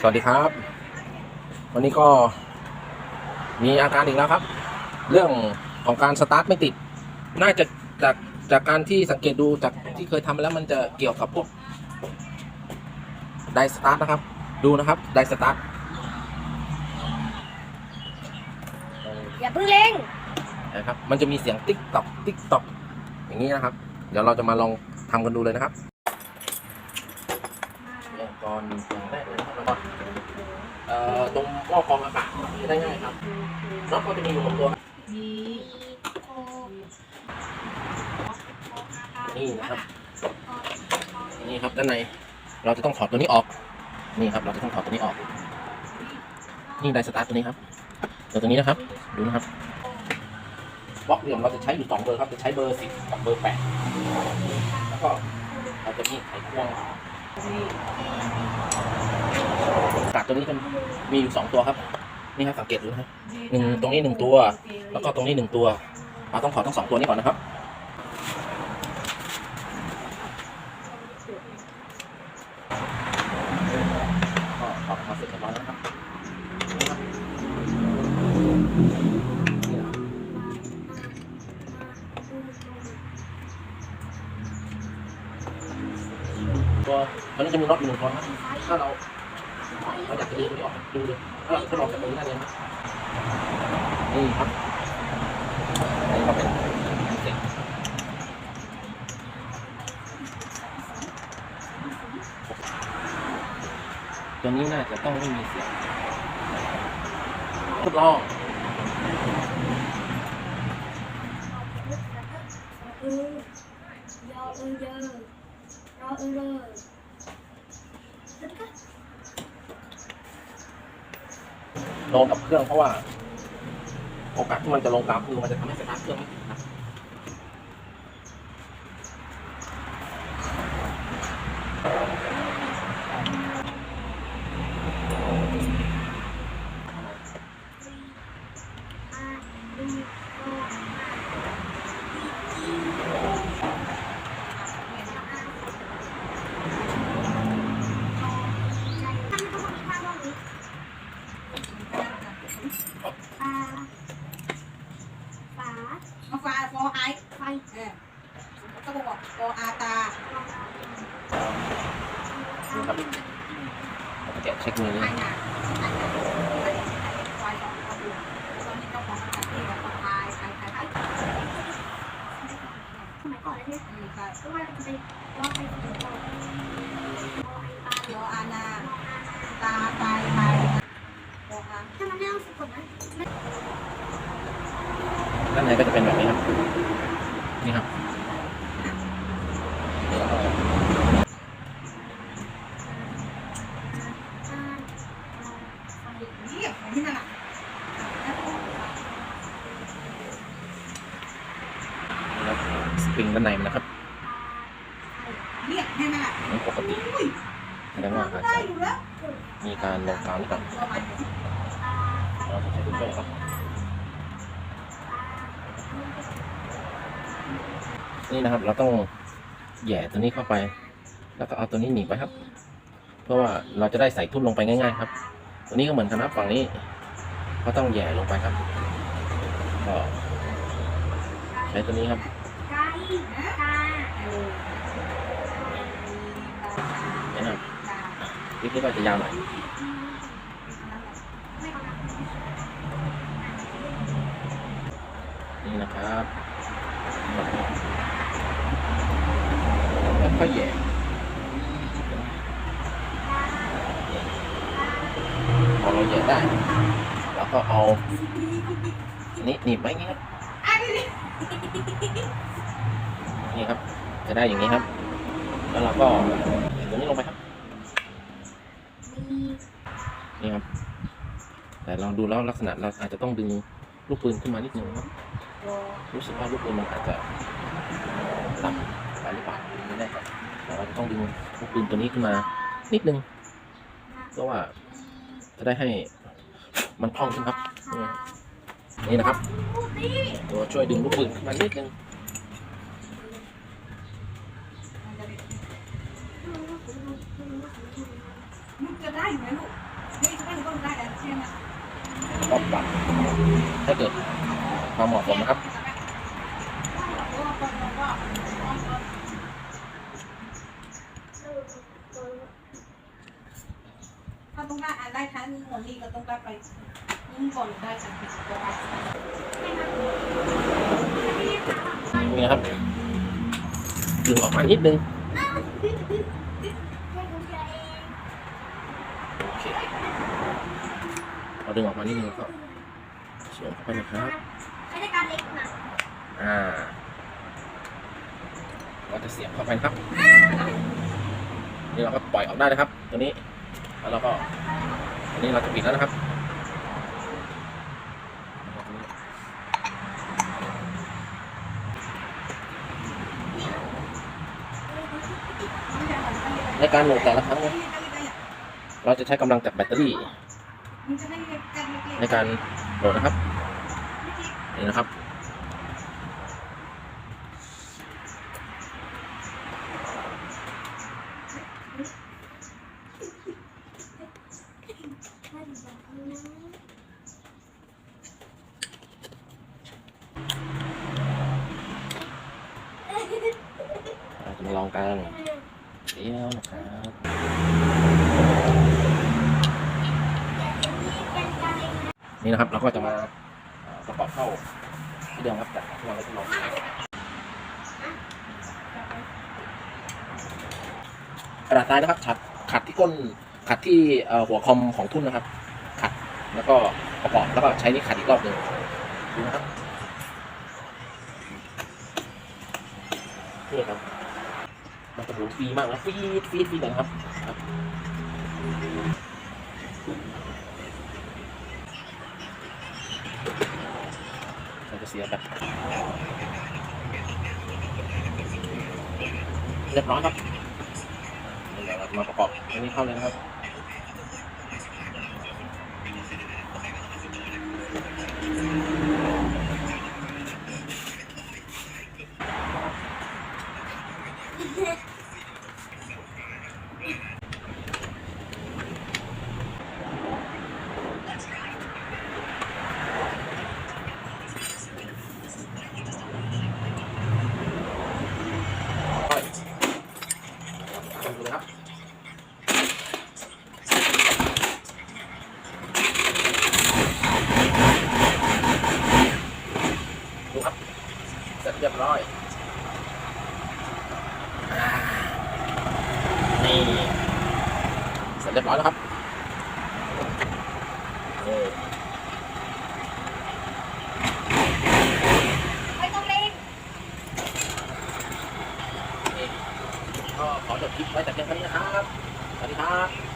สวัสดีครับ วันนี้ก็มีอาการอีกแล้วครับ เรื่องของการสตาร์ทไม่ติด น่าจะจากจากการที่สังเกตดูจากที่เคยทำมาแล้วมันจะเกี่ยวกับพวกไดสตาร์ทนะครับ ดูนะครับไดสตาร์ทอย่าเพิ่งเร่งนะครับมันจะมีเสียงติ๊กตอกติ๊กตอกอย่างนี้นะครับ เดี๋ยวเราจะมาลองทำกันดูเลยนะครับเริ่มก่อน ตรงหม้อกรองอากาศได้ง่ายครับน็อตก็จะมีอยู่หกตัวครับนี่นะครับ นี่ครับด้านในเราจะต้องถอดตัวนี้ออก นี่ครับ เราจะต้องถอดตัวนี้ออก นี่ไดสตาร์ทตัวนี้ครับตัวตัวนี้นะครับ ดูนะครับบล็อกเหลี่ยมเราจะใช้อยู่สองเบอร์ครับ จะใช้เบอร์สิบกับเบอร์แปดแล้วก็เราจะมีไขควง อากตัวนี้จะมีอยู่สองตัวครับ นี่ครับสังเกตดูนะครับหนึ่งตรงนี้หนึ่งตัว แล้วก็ตรงนี้หนึ่งตัวเราต้องถอดทั้งสองตัวนี้ก่อนนะครับก็อดมาเสร็จเรียบร้อยแล้วครับนี่ครับนี่นะครับตัวมันจะมีน็อตอยู่หนึ่งตัวนะครับถ้าเรา เราอยากจะดูตัวนี้ออกดูเลยถ้าเราถ้าเราจะตรงนี้ได้เลยนะนี่ครับนี่ก็เป็นสร็จตัวนี้น่าจะต้องไม่มีเสียงทดลองเออยอเออเยอรอเออเลยแล้วก็ ลงกับเครื่องเพราะว่าโอกาสที่มันจะลงกราฟคือมันจะทำให้สตาร์ทเครื่องไม่ติดครับ อาดีโอฝา มาฟ้าฟอไอ ไฟ เออก็บอกฟออาตา นี่ครับเราจะแกะเช็คมือนี้ ไอ้หนาไอ้หนาไฟสองตัวดูตอนนี้เจ้าของประเทศแล้วก็ไอไอไอไอ สมัยก่อนเลยเนี่ย อืมก็ ก็ว่าจะไปลองไปถึงก่อนโอไอปา ฟออานาโออาตาไตไทยฟออาถ้ามันไม่ต้องสะกดนะด้านในก็จะเป็นแบบนี้ครับ นี่ครับ เรียบที่นั่นอะ แล้ว สปริงด้านในมันนะครับเรียบให้นั่นอะมันปกติอุ้ยแสดงว่าอาจได้จะอยู่แล้วมีการลงกราวนิดหน่อยตัวมันเราจะใช้ตัวช่วยครับนี่นะครับเราต้องแหย่ตัวนี้เข้าไป แล้วก็เอาตัวนี้หนีบไว้ครับ เพื่อว่าเราจะได้ใส่ทุ่นลงไปง่าย ๆ ครับ ตัวนี้ก็เหมือนกันนะฝั่งนี้ ก็ต้องแหย่ลงไปครับก็ใช้ตัวนี้ครับ ไก่ตาเนี่นะครับคลิปนี้ก็จะยาวหน่อยไม่เอานะนี่นะครับแล้วก็แย่พอเราแหย่ได้แล้วก็เอานนี้หนีบไว้อย่างนี้ย จะได้อย่างนี้ครับ แล้วเราก็ใส่ตัวนี้ลงไปครับ นี่ครับ แต่เราดูแล้วลักษณะเราอาจจะต้องดึงลูกปืนขึ้นมานิดนึงครับ รู้สึกว่าลูกปืนมันอาจจะต่ำไปหรือเปล่าไม่แน่ใจแต่เราจะต้องดึงลูกปืนตัวนี้ขึ้นมา นิดนึงเพื่อว่าจะได้ให้มันคล่องขึ้นครับนี่นี่นะครับ ตัวช่วยดึงลูกปืนขึ้นมานิดนึง ได้อยู่ไหมลูกนี่ถ้านก็ได้แล้วเชื่อนะก็ปรับให้เกิดความเหมาะสมนะครับถ้าต้องการอะไรทั้งหมดนี้ก็ต้องการไปยิ่งก่อนได้จากที่ตัวไปนี่ครับดึงออกมานิดนึง ให้คุณยายเอง โอเคพอ ดึงออกมานิดนึงก็สวมเข้าไปนะครับใช้ในการเล็กนะอ่าเราจะเสียบเข้าไปนะครับนี่เราก็ปล่อยออกได้นะครับ ตัวนี้แล้วเราก็อันนี้เราจะปิดแล้วนะครับในการโหลดแต่ละครั้งเนี่ยเราจะใช้กำลังจากแบตเตอรี่ ในการโหลดนะครับนี่นะครับเราจะมาลองกันเดี๋ยวนะครับ เป็นการเล็ก นี่นะครับ เราก็จะมาประกอบเข้าที่เดิมครับจากที่เราได้ทดลองกระดาษทรายนะครับขัดขัดที่ก้นขัดที่หัวคอมของทุ่นนะครับ ขัดแล้วก็ประกอบแล้วก็ใช้นี่ขัดอีกรอบหนึ่งดูนะครับนี่ครับมันจะหมุนฟรีมากนะฟีดฟีดฟีดนะครับ ครับเราจะเสียแบบเรียบร้อยครับเดี๋ยวเรามาประกอบอันนี้เข้าเลยนะครับ ค่อยลองดูนะครับ ดูครับ เส ร็จเรียบร้อยอ่านี่เสร็จเรียบร้อยแล้วครับนี่ไม่ต้องเล็กนี่ก็ขอจบคลิปไว้แต่เพียงเท่านี้นะครับ สวัสดีครับ